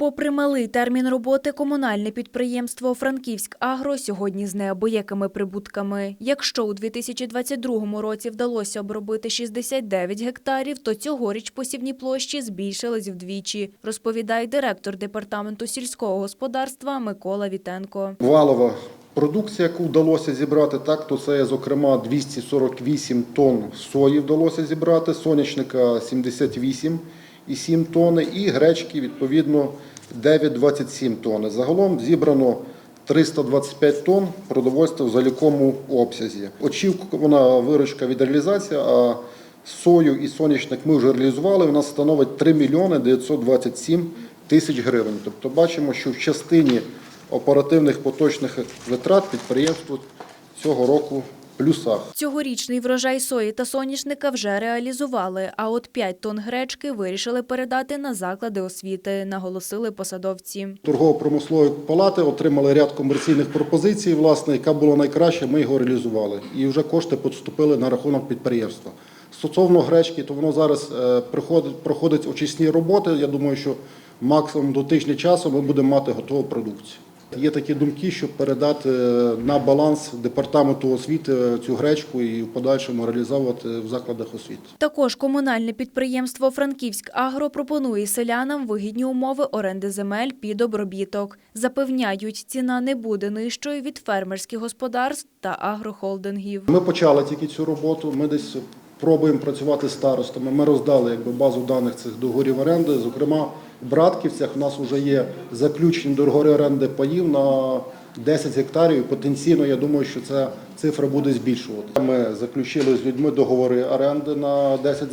Попри малий термін роботи, комунальне підприємство Франківськ Агро сьогодні з неабиякими прибутками. Якщо у 2022 році вдалося обробити 69 гектарів, то цьогоріч посівні площі збільшились вдвічі, розповідає директор департаменту сільського господарства Микола Вітенко. Валова продукція, яку вдалося зібрати, так, то це, зокрема, 248 тонн сої вдалося зібрати, сонячника 78,7 тонни і гречки, відповідно, 9,27 тонни. Загалом зібрано 325 тонн продовольства в заліковому обсязі. Очікувана виручка від реалізації, а сою і соняшник ми вже реалізували, у нас становить 3 мільйони 927 тисяч гривень. Тобто бачимо, що в частині оперативних поточних витрат підприємство цього року плюсах. Цьогорічний врожай сої та соняшника вже реалізували, а от 5 тонн гречки вирішили передати на заклади освіти, наголосили посадовці. Торгово-промислової палати отримали ряд комерційних пропозицій, власне, яка була найкраща, ми його реалізували. І вже кошти поступили на рахунок підприємства. Стосовно гречки, то воно зараз е, приходить, проходить очисні роботи. Я думаю, що максимум до тижня часу ми будемо мати готову продукцію. Є такі думки, щоб передати е, на баланс департаменту освіти цю гречку і в подальшому реалізовувати в закладах освіти. Також комунальне підприємство Франківськ Агро пропонує селянам вигідні умови оренди земель під обробіток. Запевняють, ціна не буде нижчою від фермерських господарств та агрохолдингів. Ми почали тільки цю роботу. Ми десь пробуємо працювати з старостами. Ми роздали якби базу даних цих договорів оренди. Зокрема, Братківцях у нас вже є заключені договори оренди паїв на 10 гектарів. Потенційно, я думаю, що ця цифра буде збільшувати. Ми заключили з людьми договори оренди на 10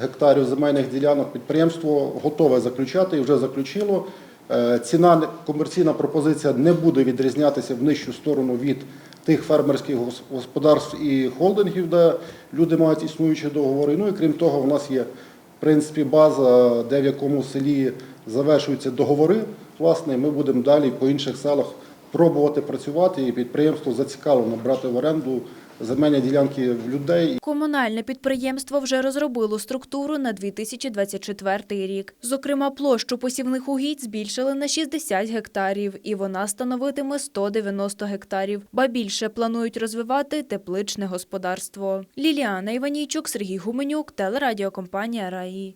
гектарів земельних ділянок. Підприємство готове заключати і вже заключило. Е, Ціна комерційна пропозиція не буде відрізнятися в нижчу сторону від тих фермерських гос- господарств і холдингів, де люди мають існуючі договори. Ну і крім того, у нас є в принципі база, де в якому селі завершуються договори. Власне, ми будемо далі по інших селах пробувати працювати. І підприємство зацікавлено брати в оренду земельні ділянки в людей. Комунальне підприємство вже розробило структуру на 2024 рік. Зокрема, площу посівних угідь збільшили на 60 гектарів, і вона становитиме 190 гектарів. Ба більше планують розвивати тепличне господарство. Ліліана Іванійчук, Сергій Гуменюк, телерадіокомпанія Раї.